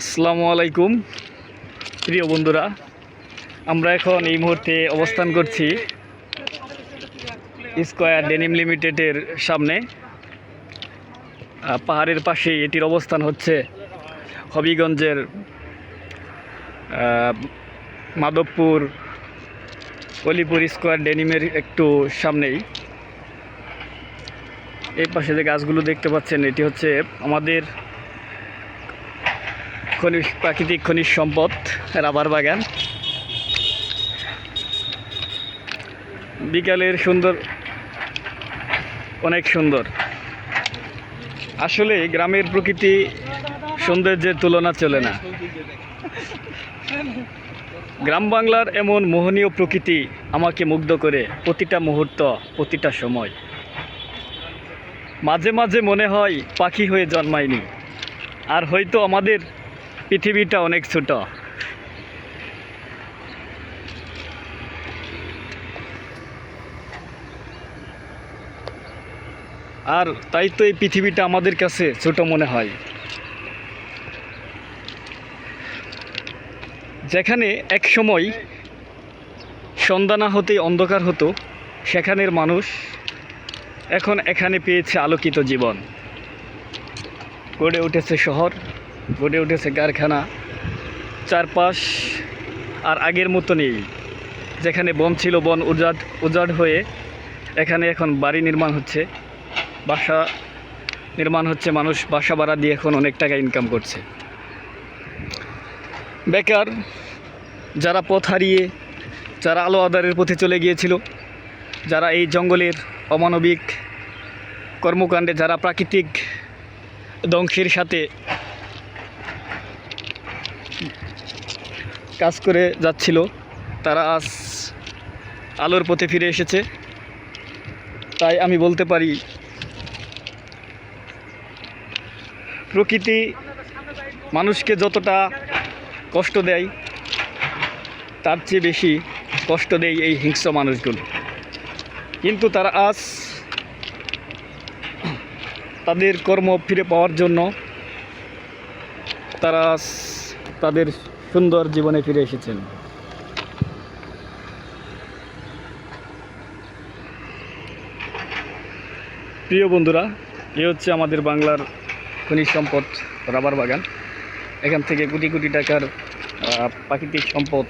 আসসালামু আলাইকুম, প্রিয় বন্ধুরা। আমরা এখন এই মুহূর্তে অবস্থান করছি স্কোয়ার ডেনিম লিমিটেডের সামনে। পাহাড়ের পাশে এটির অবস্থান হচ্ছে হবিগঞ্জের মাধবপুর কলিপুর স্কোয়ার ডেনিমের একটু সামনেই। এই পাশে যে গাছগুলো দেখতে পাচ্ছেন, এটি হচ্ছে আমাদের খনিজ প্রাকৃতিক খনিজ সম্পদ, রাবার বাগান। বিকালের সুন্দর অনেক সুন্দর। আসলে গ্রামের প্রকৃতি সৌন্দর্যের তুলনা চলে না। গ্রাম বাংলার এমন মোহনীয় প্রকৃতি আমাকে মুগ্ধ করে প্রতিটা মুহূর্ত, প্রতিটা সময়। মাঝে মাঝে মনে হয় পাখি হয়ে জন্মায়নি। আর হয়তো আমাদের পৃথিবীটা অনেক ছোট। আর তাই তো এই পৃথিবীটা আমাদের কাছে ছোট মনে হয়। যেখানে এক সময় সন্ধ্যা না হতেই অন্ধকার হতো, সেখানের মানুষ এখন এখানে পেয়েছে আলোকিত জীবন। গড়ে উঠেছে শহর। গড়ে উঠেছে কারখানা। চারপাশ আর আগের মতো নেই। যেখানে বন ছিল বন উজাড় উজাড় হয়ে এখানে এখন বাড়ি নির্মাণ হচ্ছে। বাসা নির্মাণ হচ্ছে মানুষ, বাসা ভাড়া দিয়ে এখন অনেক টাকা ইনকাম করছে। বেকার, যারা পথ হারিয়ে, যারা আলো আদারের পথে চলে গিয়েছিল, যারা এই জঙ্গলের অমানবিক কর্মকাণ্ডে, যারা প্রাকৃতিক ধ্বংসের সাথে কাজ করে যাচ্ছিল। তারা আজ আলোর পথে ফিরে এসেছে। তাই আমি বলতে পারি, প্রকৃতি মানুষকে যতটা কষ্ট দেয়, তার চেয়ে বেশি কষ্ট দেয় এই হিংস্র মানুষগুলো। কিন্তু তারা আজ তাদের কর্ম ফিরে পাওয়ার জন্য, তারা তাদের সুন্দর জীবনে ফিরে এসেছেন। প্রিয় বন্ধুরা, এ হচ্ছে আমাদের বাংলার খনিজ সম্পদ রাবার বাগান। এখান থেকে কোটি কোটি টাকার প্রাকৃতিক সম্পদ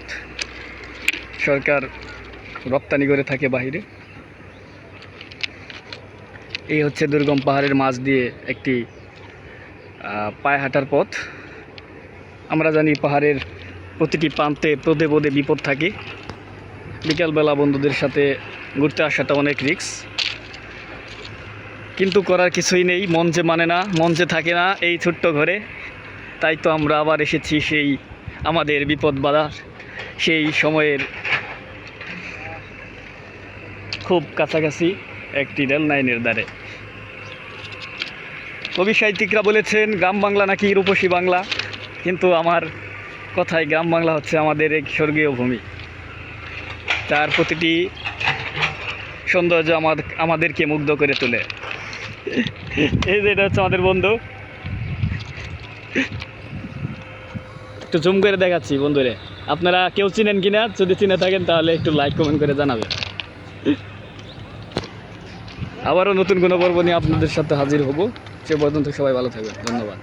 সরকার রপ্তানি করে থাকে বাহিরে। এই হচ্ছে দুর্গম পাহাড়ের মাঝ দিয়ে একটি পায়ে হাঁটার পথ। আমরা জানি পাহাড়ের প্রতিটি প্রান্তে পদে পদে বিপদ থাকে। বিকালবেলা বন্ধুদের সাথে ঘুরতে আসাটা অনেক রিস্ক। কিন্তু করার কিছুই নেই, মন যে মানে না, মন যে থাকে না এই ছোট্ট ঘরে। তাই তো আমরা আবার এসেছি সেই আমাদের বিপদ বাধার, সেই সময়ের খুব কাছাকাছি একটি রেল লাইনের দ্বারে। কবি সাহিত্যিকরা বলেছেন, গ্রাম বাংলা নাকি রূপসী বাংলা? কিন্তু আমার কথায় গ্রাম বাংলা হচ্ছে আমাদের এক স্বর্গীয় ভূমি। তার প্রতিটি সৌন্দর্য আমাদের আমাদেরকে মুগ্ধ করে তোলে। এই যে এটা হচ্ছে আমাদের বন্ধু। একটু জুম করে দেখাচ্ছি বন্ধুরে। আপনারা কেউ চিনেন কিনা? যদি চিনে থাকেন তাহলে একটু লাইক কমেন্ট করে জানাবেন আবারও নতুন কোনো পর্ব নিয়ে আপনাদের সাথে হাজির হব। সে পর্যন্ত সবাই ভালো থাকবেন। ধন্যবাদ।